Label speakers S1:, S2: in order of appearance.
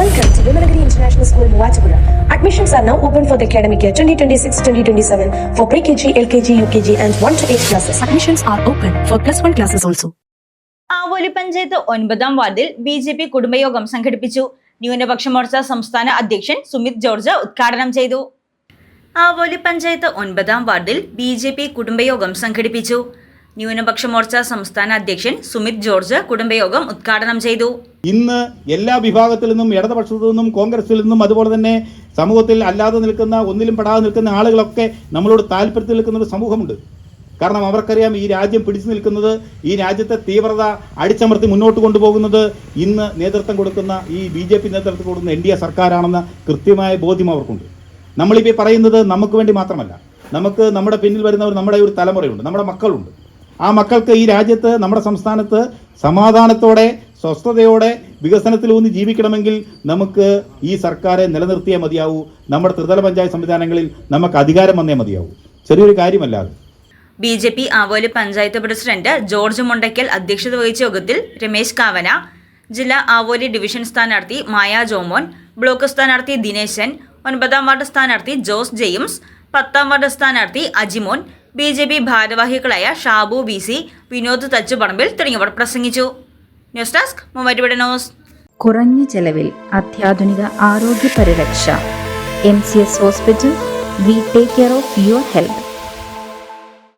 S1: Welcome to Vimalagiri International School, Muachapura. Admissions are now open for the academic year 2026-2027 for pre-KG, LKG, UKG and 1 to 8 classes. Admissions are open for plus 1 classes also.
S2: ആവോലി പഞ്ചായത്ത് ഒൻപതാം വാർഡിൽ B J P കുടുംബയോഗം സംഘടിപ്പിച്ചു ന്യൂനപക്ഷ മോർച്ച സംസ്ഥാന അധ്യക്ഷൻ Sumit George ഉദ്ഘാടനം ചെയ്തു ആവോലി പഞ്ചായത്ത് ഒൻപതാം വാർഡിൽ ബി ജെ പി കുടുംബയോഗം സംഘടിപ്പിച്ചു ന്യൂനപക്ഷ മോർച്ച സംസ്ഥാന അധ്യക്ഷൻ സുമിത് ജോർജ് കുടുംബയോഗം ഉദ്ഘാടനം ചെയ്തു.
S3: ഇന്ന് എല്ലാ വിഭാഗത്തിൽ നിന്നും ഇടതുപക്ഷത്തു നിന്നും കോൺഗ്രസിൽ നിന്നും അതുപോലെ തന്നെ സമൂഹത്തിൽ അല്ലാതെ നിൽക്കുന്ന ഒന്നിലും പെടാതെ നിൽക്കുന്ന ആളുകളൊക്കെ നമ്മളോട് താല്പര്യത്തിൽ നിൽക്കുന്ന ഒരു സമൂഹമുണ്ട്. കാരണം അവർക്കറിയാം ഈ രാജ്യം പിടിച്ചു നിൽക്കുന്നത് ഈ രാജ്യത്തെ തീവ്രത അടിച്ചമർത്തി മുന്നോട്ട് കൊണ്ടുപോകുന്നത് ഇന്ന് നേതൃത്വം കൊടുക്കുന്ന ഈ ബി ജെ പി നേതൃത്വം കൊടുക്കുന്ന എൻ ഡി എ സർക്കാരാണെന്ന കൃത്യമായ ബോധ്യം അവർക്കുണ്ട്. നമ്മളിപ്പോൾ പറയുന്നത് നമുക്ക് വേണ്ടി മാത്രമല്ല. നമുക്ക് നമ്മുടെ പിന്നിൽ വരുന്നവർ നമ്മുടെ ഒരു തലമുറയുണ്ട് നമ്മുടെ മക്കളുണ്ട്. ആ മക്കൾക്ക് ഈ രാജ്യത്ത് നമ്മുടെ സംസ്ഥാനത്ത് സമാധാനത്തോടെ സ്വസ്ഥതയോടെ വികസനത്തിലൂന്നി ജീവിക്കണമെങ്കിൽ നമുക്ക് ഈ സർക്കാരെ നിലനിർത്തിയേ മതിയാവൂ. നമ്മുടെ ത്രിതല പഞ്ചായത്ത് സംവിധാനങ്ങളിൽ നമുക്ക് അധികാരം വന്നേ മതിയാവൂ. ചെറിയൊരു കാര്യമല്ലാതെ.
S2: B J P Avoli panchayat president George Mundakkal അധ്യക്ഷത വഹിച്ച യോഗത്തിൽ രമേശ് കാവന ജില്ലാ ആവോലി ഡിവിഷൻ സ്ഥാനാർത്ഥി മായ ജോമോൻ ബ്ലോക്ക് സ്ഥാനാർത്ഥി ദിനേശൻ ഒൻപതാം വാർഡ് സ്ഥാനാർത്ഥി ജോസ് ജെയിംസ് പത്താം വാർഡ് സ്ഥാനാർത്ഥി അജിമോൻ ബി ജെ പി ഭാരവാഹികളായ ഷാബു ബി സി വിനോദ് തച്ചുപറമ്പിൽ തുടങ്ങിയവർ പ്രസംഗിച്ചു. ന്യൂസ് ഡെസ്ക് മുമ്പരിവിടെ ന്യൂസ്.
S4: കുറഞ്ഞ ചെലവിൽ അത്യാധുനിക ആരോഗ്യ പരിരക്ഷ. M C S hospital we take care of your health.